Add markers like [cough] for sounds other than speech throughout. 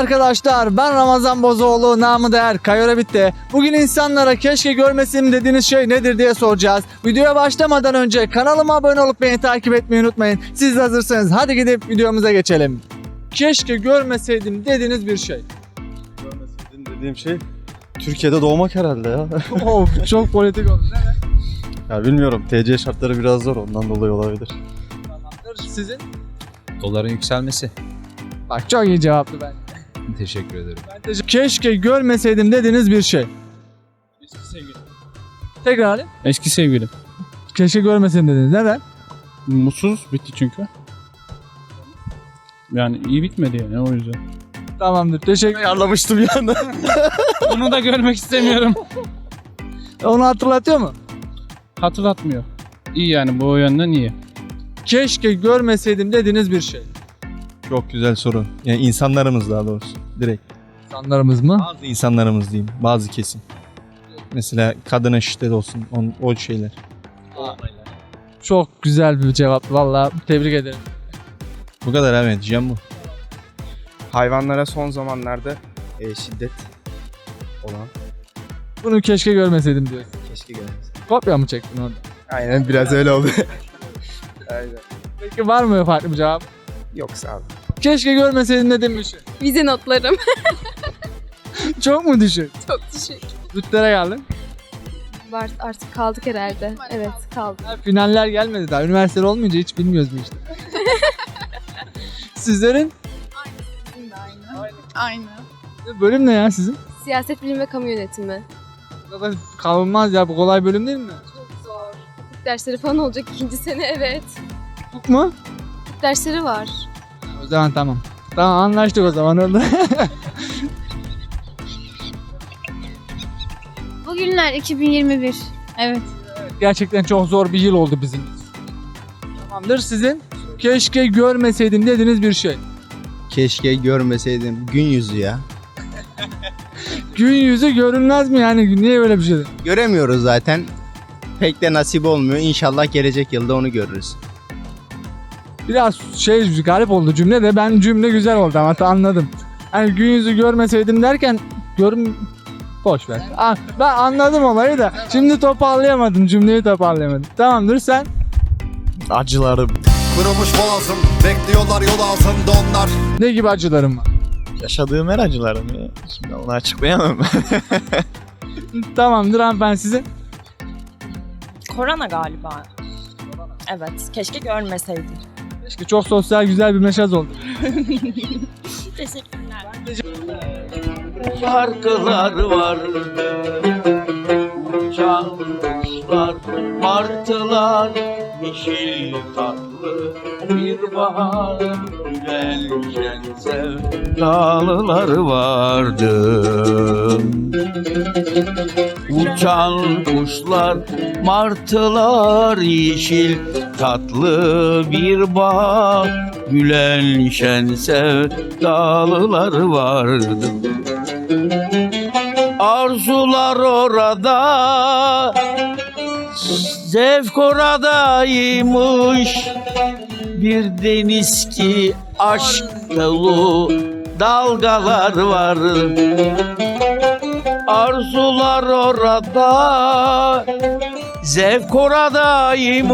Merhaba arkadaşlar ben Ramazan Bozoğlu namı değer Kayora Bitti. Bugün insanlara keşke görmesin dediğiniz şey nedir diye soracağız. Videoya başlamadan önce kanalıma abone olup beni takip etmeyi unutmayın. Siz de hazırsanız hadi gidip videomuza geçelim. Keşke görmeseydim dediğiniz bir şey. Görmeseydin dediğim şey Türkiye'de doğmak herhalde ya. [laughs] of çok politik oldu. ya bilmiyorum TC şartları biraz zor ondan dolayı olabilir. Tamamdır. Sizin? Doların yükselmesi. Bak çok iyi cevaptı ben. Teşekkür ederim. Ben teşekkür- Keşke görmeseydim dediğiniz bir şey. Eski sevgilim. Tekrar alayım. Eski sevgilim. Keşke görmeseydim dediniz. Neden? Mutsuz bitti çünkü. Yani iyi bitmedi yani o yüzden. Tamamdır. Teşekkür Ayarlamıştım yani. [laughs] Onu da görmek istemiyorum. Onu hatırlatıyor mu? Hatırlatmıyor. İyi yani bu yönden iyi. Keşke görmeseydim dediğiniz bir şey. Çok güzel soru. Yani insanlarımız daha doğrusu. Direkt. Sanlarımız mı? Bazı insanlarımız diyeyim. Bazı kesim. Mesela kadına şiddet olsun. On, o şeyler. Çok güzel bir cevap. Vallahi tebrik ederim. Bu kadar abi diyeceğim bu. hayvanlara son zamanlarda e, şiddet olan. Bunu keşke görmeseydim diyorsun. Keşke görmesin. Kopya mı çektin orada? Aynen biraz öyle oldu. Aynen. Peki var mı farklı bir cevap? Yoksa abi. Keşke görmeseydim dediğim bir şey. Vize notlarım [laughs] Çok mu düşük? çok düşük. Rütlere geldin. Var artık kaldık herhalde. Evet kaldık. Ha, finaller gelmedi daha. Üniversite olmayınca hiç bilmiyoruz bu işte. [laughs] Sizlerin Aynı. bölüm ne ya sizin? Siyaset bilimi ve kamu yönetimi. Zaten kalınmaz ya bu kolay bölüm değil mi? Çok zor. Hukuk dersleri falan olacak ikinci sene evet. Hukuk mu? Dersleri var. O zaman tamam. Tamam anlaştık o zaman orada. [laughs] Bugünler 2021. Evet. Gerçekten çok zor bir yıl oldu bizim. Tamamdır sizin? Keşke görmeseydim dediğiniz bir şey. Keşke görmeseydim gün yüzü ya. [laughs] Gün yüzü görünmez mi yani? Niye böyle bir şey? Göremiyoruz zaten. Pek de nasip olmuyor. İnşallah gelecek yılda onu görürüz. Biraz şey garip oldu cümle de ben cümle güzel oldu ama anladım. Hani gün yüzü görmeseydim derken görüm boş ver. Ah, ben anladım olayı da şimdi toparlayamadım cümleyi toparlayamadım. Tamamdır sen Acılarım. Kırılmış boğazım Bekliyorlar yol altında onlar ne gibi acılarım var? Yaşadığım her acılarım ya. Şimdi onu açıklayamam. [laughs] Tamamdır hanımefendi sizin. Korona galiba. Evet, keşke görmeseydim. Keşke çok sosyal güzel bir mesaj oldu. [laughs] Teşekkürler. şarkılar var Uçan kuşlar, martılar Yeşil tatlı bir bahar Gülen şen sevdalılar vardı Uçan kuşlar, martılar Yeşil tatlı bir bahar Gülen şen sevdalılar vardı. Arzular orada Zevk oradaymış. Bir deniz ki aşk dolu dalgalar var Arzular orada Zevk oradaymış.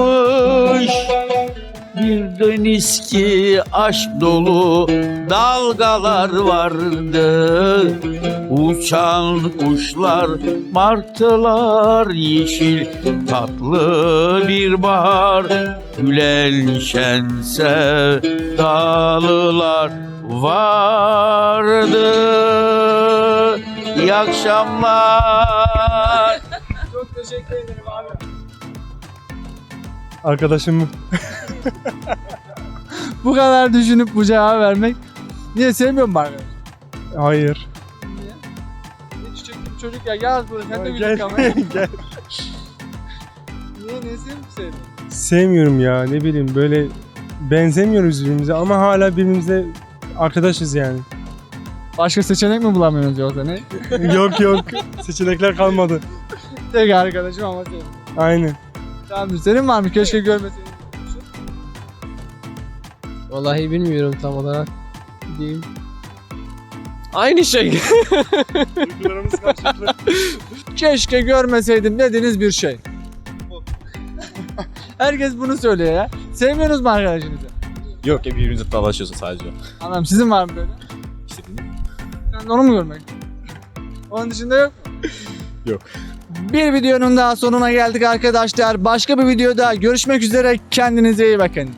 Bir deniz ki aşk dolu dalgalar vardı. Uçan kuşlar, martılar, yeşil tatlı bir bahar. Gülen şen sevdalılar vardı İyi akşamlar [laughs] Çok teşekkür ederim abi. Arkadaşım [laughs] Bu kadar düşünüp bu cevabı vermek. Niye sevmiyor musun arkadaş? Hayır. Ne çiçek gibi çocuk ya yaz böyle sen de Gel, gülük ama. [laughs] Niye gel. nesini mi sevdin? Sevmiyorum ya ne bileyim böyle benzemiyoruz birbirimize ama hala birbirimize arkadaşız yani. Başka seçenek mi bulamıyorsunuz yoksa ne? [laughs] yok yok seçenekler kalmadı. Tek arkadaşım ama sevdim. Aynen. Tamamdır. Senin var mı? Keşke görmeseydin. Vallahi bilmiyorum tam olarak. Diyeyim. Aynı şey. [laughs] Keşke görmeseydim dediğiniz bir şey. [laughs] Herkes bunu söylüyor ya. Sevmiyorsunuz mu arkadaşınızı? Yok ya birbirinize dalaşıyorsun sadece. Anladım. Sizin var mı böyle? Sen de onu mu görmek? Onun dışında yok mu? Yok. Bir videonun daha sonuna geldik arkadaşlar. Başka bir videoda görüşmek üzere. Kendinize iyi bakın.